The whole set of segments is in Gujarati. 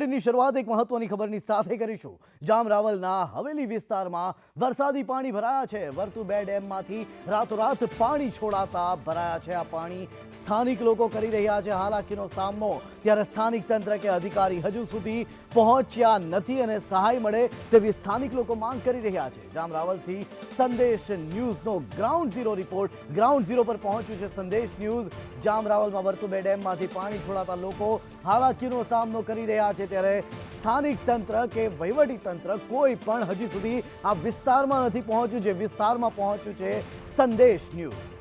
બુલેટિનની શરૂઆત એક મહત્વની ખબરની સાથે કરીશું. જામરાવલના હવેલી વિસ્તારમાં વરસાદી પાણી ભરાયા છે. વર્તુ બે ડેમમાંથી રાતોરાત પાણી છોડાતા ભરાયા છે. આ પાણી સ્થાનિક લોકો કરી રહ્યા છે. હાલાકીનો સામનો. ત્યારે સ્થાનિક તંત્ર કે અધિકારી હજુ સુધી પહોંચ્યા નથી અને સહાય મળે તેવી સ્થાનિક લોકો માંગ કરી રહ્યા છે. જામરાવલથી Sandesh ન્યૂઝનો ground zero report. Ground zero પર પહોંચ્યું છે સંદેશ ન્યૂઝ. જામરાવલમાં વર્તુ બે ડેમમાંથી પાણી છોડાતા લોકો હાલાકીનો સામનો કરી રહ્યા છે. ત્યારે સ્થાનિક તંત્ર કે વહીવટી તંત્ર કોઈ પણ હજી સુધી આ વિસ્તારમાં નથી પહોંચ્યું, જે વિસ્તારમાં પહોંચ્યું છે સંદેશ ન્યૂઝ.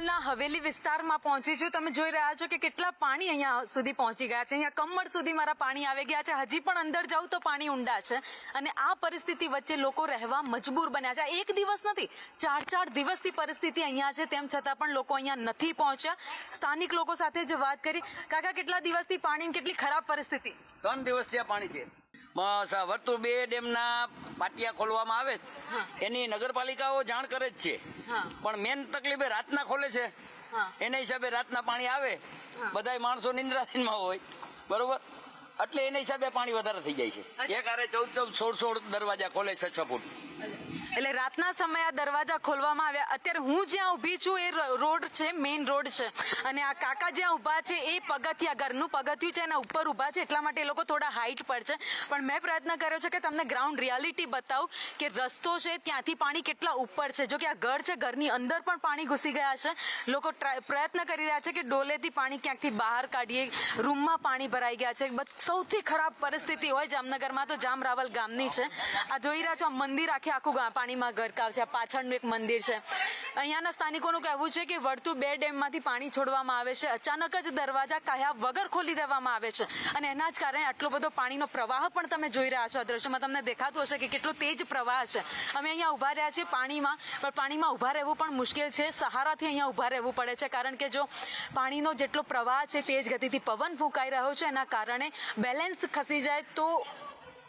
જામરાવલના હવેલી વિસ્તારમાં પહોંચી છું. તમે જોઈ રહ્યા છો કે કેટલા પાણી અહીંયા સુધી પહોંચી ગયા છે. અહીંયા કમર સુધી મારા પાણી આવી ગયા છે. હજી પણ અંદર જાઉં તો પાણી ઊંડા છે. અને આ પરિસ્થિતિ વચ્ચે લોકો રહેવા મજબૂર બન્યા છે. એક દિવસ નથી ચાર ચાર દિવસથી પરિસ્થિતિ અહીંયા છે. તેમ છતાં પણ લોકો અહીંયા નથી પહોંચ્યા. સ્થાનિક લોકો સાથે જ વાત કરી. કાકા કેટલા દિવસથી પાણીની કેટલી ખરાબ પરિસ્થિતિ? ત્રણ દિવસથી પાણી છે. વર્તુળ બે ડેમના પાટિયા ખોલવામાં આવે. એની નગરપાલિકાઓ જાણ કરે જ છે. પણ મેન તકલીફ એ રાતના ખોલે છે. એના હિસાબે રાતના પાણી આવે. બધા બધાય માણસો નિંદ્રાધીનમાં હોય. બરોબર? એટલે એના હિસાબે પાણી વધારે થઈ જાય છે. એક આરે ચૌદ ચૌદ સોળ સોળ દરવાજા ખોલે છ છ ફૂટ. એટલે રાતના સમયે આ દરવાજા ખોલવામાં આવ્યા. અત્યારે હું જ્યાં ઊભી છું, એ રોડ છે મેઇન રોડ છે. અને આ કાકા જ્યાં ઊભા છે, એ પગથિયા, ઘરનું પગથિયું છે એના ઉપર ઊભા છે, એટલા માટે એ લોકો થોડા હાઈટ પર છે. પણ મેં પ્રયત્ન કર્યો છે કે તમને ગ્રાઉન્ડ રિયાલિટી બતાવું કે રસ્તો છે, ત્યાંથી પાણી કેટલા ઉપર છે. જો કે આ ઘર છે, ઘરની અંદર પણ પાણી ઘૂસી ગયા છે. લોકો પ્રયત્ન કરી રહ્યા છે કે ડોલેથી પાણી ક્યાંકથી બહાર કાઢીએ. રૂમમાં પાણી ભરાઈ ગયા છે. સૌથી ખરાબ પરિસ્થિતિ હોય જામનગરમાં તો જામ રાવલ ગામની છે. આ જોઈ રહ્યા છો, આ મંદિર આખે આખું ગા- પાણીમાં ગરકાવ છે. પાછળનું એક મંદિર છે. અહીંયાના સ્થાનિકોનું કહેવું છે કે વળતું બે ડેમમાંથી પાણી છોડવામાં આવે છે. અચાનક જ દરવાજા કહ્યા વગર ખોલી દેવામાં આવે છે. અને એના જ કારણે આટલો બધો પાણીનો પ્રવાહ પણ તમે જોઈ રહ્યા છો. આ દ્રશ્યમાં તમને દેખાતું હશે કે કેટલો તેજ પ્રવાહ છે. અમે અહીંયા ઊભા રહ્યા છીએ પાણીમાં, પણ પાણીમાં ઊભા રહેવું પણ મુશ્કેલ છે. સહારાથી અહીંયા ઊભા રહેવું પડે છે. કારણ કે જો પાણીનો જેટલો પ્રવાહ છે, તેજ ગતિથી પવન ફૂંકાઈ રહ્યો છે. એના કારણે બેલેન્સ ખસી જાય તો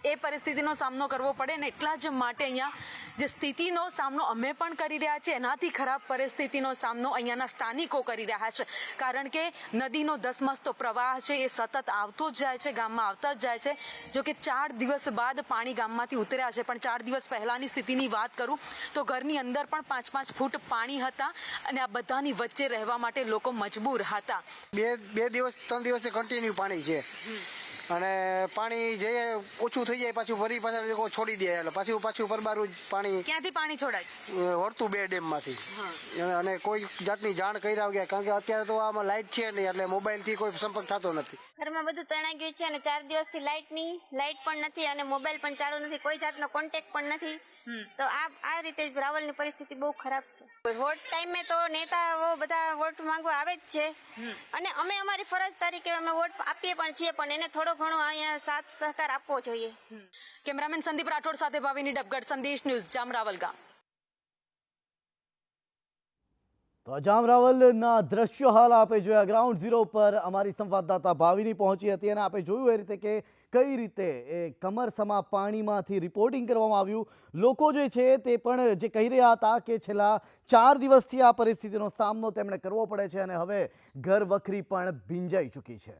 એ પરિસ્થિતિનો સામનો કરવો પડે ને એટલા જ માટે અહીંયા જે સ્થિતિનો સામનો અમે પણ કરી રહ્યા છીએ એનાથી ખરાબ પરિસ્થિતિનો સામનો અહીંયાના સ્થાનિકો કરી રહ્યા છે. કારણ કે નદીનો ધસમસતો પ્રવાહ છે એ સતત આવતો જ જાય છે ગામમાં આવતા જ જાય છે. જો કે ચાર દિવસ બાદ પાણી ગામમાંથી ઉતર્યા છે. પણ ચાર દિવસ પહેલાની સ્થિતિની વાત કરું તો ઘરની અંદર પણ પાંચ પાંચ ફૂટ પાણી હતા અને આ બધાની વચ્ચે રહેવા માટે લોકો મજબૂર હતા. બે બે દિવસ ત્રણ દિવસથી કન્ટિન્યુ પાણી છે. અને પાણી જે ઓછું થઈ જાય પાછું ફરી પાછા લોકો છોડી દે એટલે પાછું પાછું પરબારું જ પાણી ક્યાંથી પાણી છોડાય? વર્તુ વળતું બે ડેમમાંથી. અને કોઈ જાતની જાણ કરી રહ્યા કારણ કે અત્યારે તો આમાં લાઇટ છે નહીં એટલે મોબાઈલથી કોઈ સંપર્ક થતો નથી. ઘરમાં બધું તણાઈ ગયું છે અને ચાર દિવસથી લાઇટની લાઇટ પણ નથી અને મોબાઈલ પણ ચાલુ નથી કોઈ જાતનો કોન્ટેક્ટ પણ નથી. તો આ આ રીતે રાવલ રાવલની પરિસ્થિતિ બહુ ખરાબ છે. વોટ ટાઈમે તો નેતાઓ બધા વોટ માંગવા આવે જ છે. અને અમે અમારી ફરજ તરીકે અમે વોટ આપીએ પણ છીએ પણ એને થોડો ઘણો અહીંયા સાથ સહકાર આપવો જોઈએ. કેમેરામેન સંદીપ રાઠોડ સાથે ભાવિની ડબગઢ સંદેશ ન્યૂઝ જામરાવલ ગામ તો જામરાવલના દ્રશ્યો હાલ આપે જોયા. ગ્રાઉન્ડ ઝીરો પર અમારી સંવાદદાતા ભાવિની પહોંચી હતી અને આપે જોયું એ રીતે કે કઈ રીતે એ કમરસમા પાણીમાંથી રિપોર્ટિંગ કરવામાં આવ્યું. લોકો જે છે તે પણ જે કહી રહ્યા હતા કે છેલ્લા ચાર દિવસથી આ પરિસ્થિતિનો સામનો તેમણે કરવો પડે છે અને હવે ઘર વખરી પણ ભીંજાઈ ચૂકી છે.